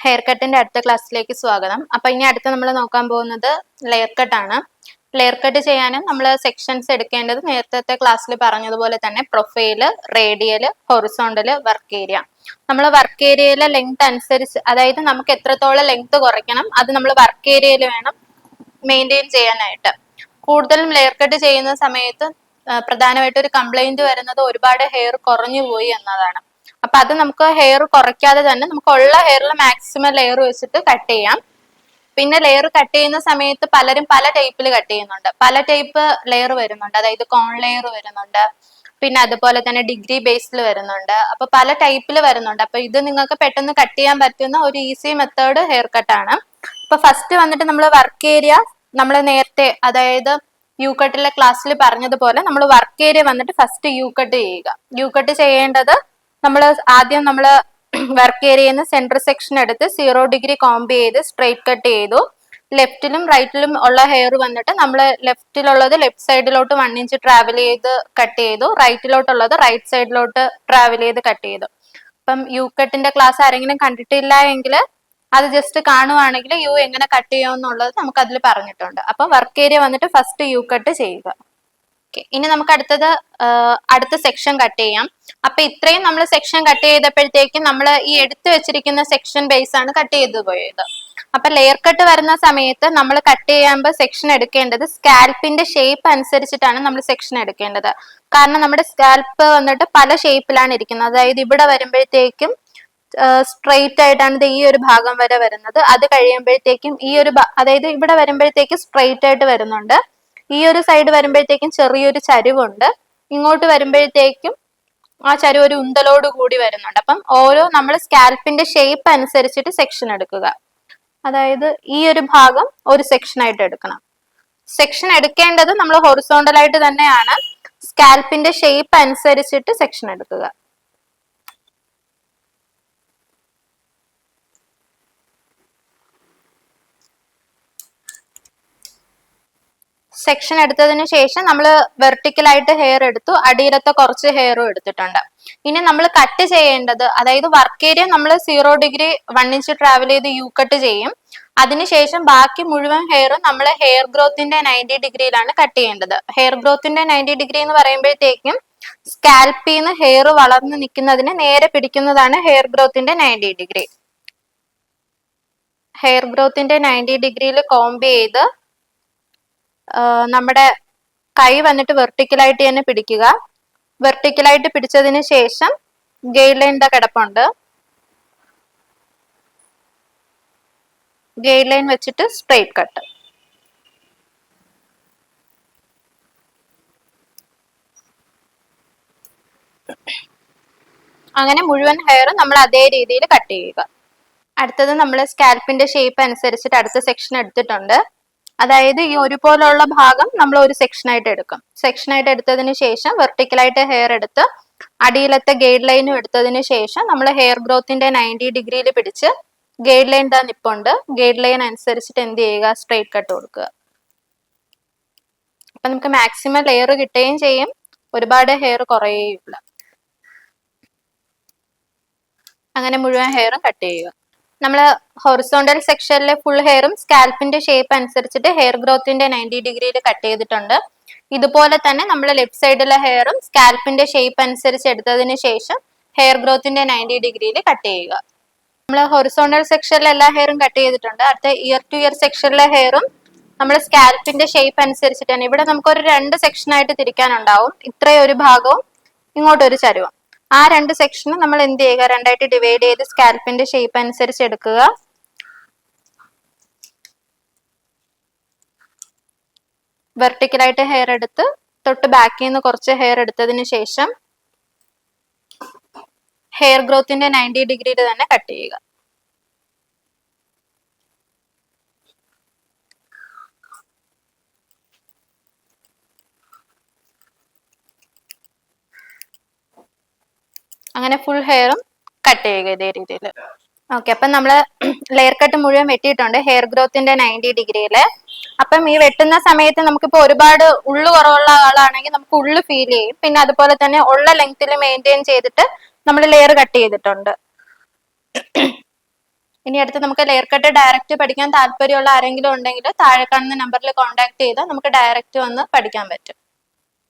Hair കട്ടിന്റെ അടുത്ത ക്ലാസ്സിലേക്ക് സ്വാഗതം. അപ്പൊ ഇനി അടുത്ത് നമ്മൾ നോക്കാൻ പോകുന്നത് ലെയർ കട്ടാണ് ലെയർ കട്ട് ചെയ്യാനും നമ്മൾ സെക്ഷൻസ് എടുക്കേണ്ടത് നേരത്തെ ക്ലാസ്സിൽ പറഞ്ഞതുപോലെ തന്നെ profile radial horizontal work area നമ്മൾ വർക്ക് ഏരിയയിലെ ലെങ്ത് അനുസരിച്ച് അതായത് നമുക്ക് എത്രത്തോളം ലെങ്ത് കുറയ്ക്കണം അത് നമ്മൾ വർക്ക് ഏരിയയിൽ വേണം മെയിന്റെയിൻ ചെയ്യാനായിട്ട്. കൂടുതലും ലെയർ കട്ട് ചെയ്യുന്ന സമയത്ത് പ്രധാനമായിട്ട് ഒരു കംപ്ലൈന്റ് വരുന്നത് ഒരുപാട് ഹെയർ കുറഞ്ഞു പോയി എന്നതാണ്. അപ്പൊ അത് നമുക്ക് ഹെയർ കുറയ്ക്കാതെ തന്നെ നമുക്ക് ഉള്ള ഹെയറിൽ മാക്സിമം ലെയർ വെച്ചിട്ട് കട്ട് ചെയ്യാം. പിന്നെ ലെയർ കട്ട് ചെയ്യുന്ന സമയത്ത് പലരും പല ടൈപ്പിൽ കട്ട് ചെയ്യുന്നുണ്ട്. പല ടൈപ്പ് ലെയർ വരുന്നുണ്ട്. അതായത് കോൺ ലെയർ വരുന്നുണ്ട്. പിന്നെ അതുപോലെ തന്നെ ഡിഗ്രി ബേസിൽ വരുന്നുണ്ട്. അപ്പൊ പല ടൈപ്പിൽ വരുന്നുണ്ട്. അപ്പൊ ഇത് നിങ്ങൾക്ക് പെട്ടെന്ന് കട്ട് ചെയ്യാൻ പറ്റുന്ന ഒരു ഈസി മെത്തേഡ് ഹെയർ കട്ടാണ് അപ്പൊ ഫസ്റ്റ് വന്നിട്ട് നമ്മൾ വർക്ക് ഏരിയ നമ്മൾ നേരത്തെ അതായത് യു കട്ടിലെ ക്ലാസ്സിൽ പറഞ്ഞതുപോലെ നമ്മൾ വർക്ക് ഏരിയ വന്നിട്ട് ഫസ്റ്റ് യു കട്ട് ചെയ്യുക. യു കട്ട് ചെയ്യേണ്ടത് നമ്മൾ ആദ്യം നമ്മൾ വർക്ക് ഏരിയയിൽ നിന്ന് സെൻട്രൽ സെക്ഷൻ എടുത്ത് സീറോ ഡിഗ്രി കോംബ് ചെയ്ത് സ്ട്രെയിറ്റ് കട്ട് ചെയ്തു. ലെഫ്റ്റിലും റൈറ്റിലും ഉള്ള ഹെയർ വന്നിട്ട് നമ്മൾ ലെഫ്റ്റിലുള്ളത് ലെഫ്റ്റ് സൈഡിലോട്ട് വൺ ഇഞ്ച് ട്രാവൽ ചെയ്ത് കട്ട് ചെയ്തു. റൈറ്റിലോട്ടുള്ളത് റൈറ്റ് സൈഡിലോട്ട് ട്രാവൽ ചെയ്ത് കട്ട് ചെയ്തു. അപ്പം യു കട്ടിന്റെ ക്ലാസ് ആരെങ്കിലും കണ്ടിട്ടില്ല എങ്കിൽ അത് ജസ്റ്റ് കാണുവാണെങ്കിൽ യു എങ്ങനെ കട്ട് ചെയ്യുമെന്നുള്ളത് നമുക്ക് അതിൽ പറഞ്ഞിട്ടുണ്ട്. അപ്പം വർക്ക് ഏരിയ വന്നിട്ട് ഫസ്റ്റ് യു കട്ട് ചെയ്യുക. ഇനി നമുക്ക് അടുത്തത് അടുത്ത സെക്ഷൻ കട്ട് ചെയ്യാം. അപ്പൊ ഇത്രയും നമ്മൾ സെക്ഷൻ കട്ട് ചെയ്തപ്പോഴത്തേക്കും നമ്മൾ ഈ എടുത്തു വെച്ചിരിക്കുന്ന സെക്ഷൻ ബേസ് ആണ് കട്ട് ചെയ്തു പോയത്. അപ്പൊ ലെയർ കട്ട് വരുന്ന സമയത്ത് നമ്മൾ കട്ട് ചെയ്യുമ്പോൾ സെക്ഷൻ എടുക്കേണ്ടത് സ്കാൽപ്പിന്റെ ഷേപ്പ് അനുസരിച്ചിട്ടാണ് നമ്മൾ സെക്ഷൻ എടുക്കേണ്ടത്. കാരണം നമ്മുടെ സ്കാൽപ്പ് വന്നിട്ട് പല ഷേപ്പിലാണ് ഇരിക്കുന്നത്. അതായത് ഇവിടെ വരുമ്പോഴത്തേക്കും സ്ട്രെയിറ്റ് ആയിട്ടാണ് ഈ ഒരു ഭാഗം വരെ വരുന്നത്. അത് കഴിയുമ്പോഴത്തേക്കും ഈ ഒരു അതായത് ഇവിടെ വരുമ്പോഴത്തേക്കും സ്ട്രെയിറ്റ് ആയിട്ട് വരുന്നുണ്ട്. ഈ ഒരു സൈഡ് വരുമ്പോഴത്തേക്കും ചെറിയൊരു ചരിവുണ്ട്. ഇങ്ങോട്ട് വരുമ്പോഴത്തേക്കും ആ ചരു ഒരു ഉന്തലോട് കൂടി വരുന്നുണ്ട്. അപ്പം ഓരോ നമ്മൾ സ്കാൽപ്പിന്റെ ഷേപ്പ് അനുസരിച്ചിട്ട് സെക്ഷൻ എടുക്കുക. അതായത് ഈ ഒരു ഭാഗം ഒരു സെക്ഷൻ ആയിട്ട് എടുക്കണം. സെക്ഷൻ എടുക്കേണ്ടത് നമ്മൾ ഹൊറിസോണ്ടൽ ആയിട്ട് തന്നെയാണ്. സ്കാൽപ്പിന്റെ ഷേപ്പ് അനുസരിച്ചിട്ട് സെക്ഷൻ എടുക്കുക. സെക്ഷൻ എടുത്തതിന് ശേഷം നമ്മൾ വെർട്ടിക്കലായിട്ട് ഹെയർ എടുത്തു അടിയിലത്തെ കുറച്ച് ഹെയറും എടുത്തിട്ടുണ്ട്. ഇനി നമ്മൾ കട്ട് ചെയ്യേണ്ടത് അതായത് വർക്ക് ഏരിയ നമ്മൾ zero degree one inch travel ചെയ്ത് യു കട്ട് ചെയ്യും. അതിനുശേഷം ബാക്കി മുഴുവൻ ഹെയറും നമ്മൾ ഹെയർ ഗ്രോത്തിന്റെ നയന്റി ഡിഗ്രിയിലാണ് കട്ട് ചെയ്യേണ്ടത്. ഹെയർ ഗ്രോത്തിന്റെ നയന്റി ഡിഗ്രി എന്ന് പറയുമ്പോഴത്തേക്കും സ്കാൽപ്പിൽ നിന്ന് ഹെയർ വളർന്നു നിൽക്കുന്നതിന് നേരെ പിടിക്കുന്നതാണ് ഹെയർ ഗ്രോത്തിന്റെ നയന്റി ഡിഗ്രി ഹെയർ ഗ്രോത്തിന്റെ നയന്റി ഡിഗ്രിയിൽ കോംബ് ചെയ്ത് നമ്മുടെ കൈ വന്നിട്ട് വെർട്ടിക്കലായിട്ട് തന്നെ പിടിക്കുക. വെർട്ടിക്കലായിട്ട് പിടിച്ചതിന് ശേഷം ഗെയിൽ ലൈൻ കിടപ്പുണ്ട്. ഗെയിൽ ലൈൻ വെച്ചിട്ട് സ്ട്രെയിറ്റ് കട്ട് അങ്ങനെ മുഴുവൻ ഹെയർ നമ്മൾ അതേ രീതിയിൽ കട്ട് ചെയ്യുക. അടുത്തത് നമ്മൾ സ്കാൽപ്പിന്റെ ഷേപ്പ് അനുസരിച്ചിട്ട് അടുത്ത സെക്ഷൻ എടുത്തിട്ടുണ്ട്. അതായത് ഈ ഒരുപോലുള്ള ഭാഗം നമ്മൾ ഒരു സെക്ഷൻ ആയിട്ട് എടുക്കും. സെക്ഷൻ ആയിട്ട് എടുത്തതിന് ശേഷം വെർട്ടിക്കലായിട്ട് ഹെയർ എടുത്ത് അടിയിലത്തെ ഗൈഡ് ലൈനും എടുത്തതിന് ശേഷം നമ്മൾ ഹെയർ ഗ്രോത്തിന്റെ നയന്റി ഡിഗ്രിയിൽ പിടിച്ച് ഗൈഡ് ലൈൻ താ നിപ്പുണ്ട്. ഗൈഡ് ലൈൻ അനുസരിച്ചിട്ട് എന്ത് ചെയ്യുക? സ്ട്രെയിറ്റ് കട്ട് കൊടുക്കുക. അപ്പൊ നമുക്ക് മാക്സിമം ലെയർ കിട്ടുകയും ചെയ്യും. ഒരുപാട് ഹെയർ കുറയുകയില്ല അങ്ങനെ മുഴുവൻ ഹെയറും കട്ട് ചെയ്യുക. നമ്മൾ ഹൊറിസോണ്ടൽ സെക്ഷനിലെ ഫുൾ ഹെയറും സ്കാൽപ്പിന്റെ ഷേപ്പ് അനുസരിച്ചിട്ട് ഹെയർ ഗ്രോത്തിന്റെ നയന്റി ഡിഗ്രിയിൽ കട്ട് ചെയ്തിട്ടുണ്ട്. ഇതുപോലെ തന്നെ നമ്മൾ ലെഫ്റ്റ് സൈഡിലെ ഹെയറും സ്കാൽപ്പിന്റെ ഷേപ്പ് അനുസരിച്ച് എടുത്തതിന് ശേഷം ഹെയർ ഗ്രോത്തിന്റെ നയന്റി ഡിഗ്രിയിൽ കട്ട് ചെയ്യുക. നമ്മൾ ഹൊറിസോണ്ടൽ സെക്ഷനിലെ എല്ലാ ഹെയറും കട്ട് ചെയ്തിട്ടുണ്ട്. അടുത്ത ഇയർ ടു ഇയർ സെക്ഷനിലെ ഹെയറും നമ്മൾ സ്കാൽപ്പിന്റെ ഷേപ്പ് അനുസരിച്ചിട്ടാണ്. ഇവിടെ നമുക്ക് ഒരു രണ്ട് സെക്ഷനായിട്ട് തിരിക്കാനുണ്ടാവും. ഇത്രയും ഒരു ഭാഗവും ഇങ്ങോട്ടൊരു ചരുവം. ആ രണ്ട് സെക്ഷനും നമ്മൾ എന്ത് ചെയ്യുക? രണ്ടായിട്ട് ഡിവൈഡ് ചെയ്ത് സ്കാൽപ്പിന്റെ ഷേപ്പ് അനുസരിച്ച് എടുക്കുക. വെർട്ടിക്കലായിട്ട് ഹെയർ എടുത്ത് തൊട്ട് ബാക്കിൽ നിന്ന് കുറച്ച് ഹെയർ എടുത്തതിന് ശേഷം ഹെയർ ഗ്രോത്തിന്റെ നയന്റി ഡിഗ്രിയിൽ തന്നെ കട്ട് ചെയ്യുക. അങ്ങനെ ഫുൾ ഹെയറും കട്ട് ചെയ്യുക ഇതേ രീതിയിൽ ഓക്കെ അപ്പം നമ്മൾ ലെയർ കട്ട് മുഴുവൻ വെട്ടിയിട്ടുണ്ട്. ഹെയർ ഗ്രോത്തിന്റെ നയന്റി ഡിഗ്രിയിൽ അപ്പം ഈ വെട്ടുന്ന സമയത്ത് നമുക്കിപ്പോൾ ഒരുപാട് ഉള്ളു കുറവുള്ള ആളാണെങ്കിൽ നമുക്ക് ഉള്ളു ഫീൽ ചെയ്യും. പിന്നെ അതുപോലെ തന്നെ ഉള്ള ലെങ്ത്തിൽ മെയിന്റെയിൻ ചെയ്തിട്ട് നമ്മൾ ലെയർ കട്ട് ചെയ്തിട്ടുണ്ട്. ഇനി അടുത്ത് നമുക്ക് ലെയർ കട്ട് ഡയറക്റ്റ് പഠിക്കാൻ താല്പര്യമുള്ള ആരെങ്കിലും ഉണ്ടെങ്കിൽ താഴെ കാണുന്ന നമ്പറിൽ കോൺടാക്ട് ചെയ്താൽ നമുക്ക് ഡയറക്റ്റ് വന്ന് പഠിക്കാൻ പറ്റും.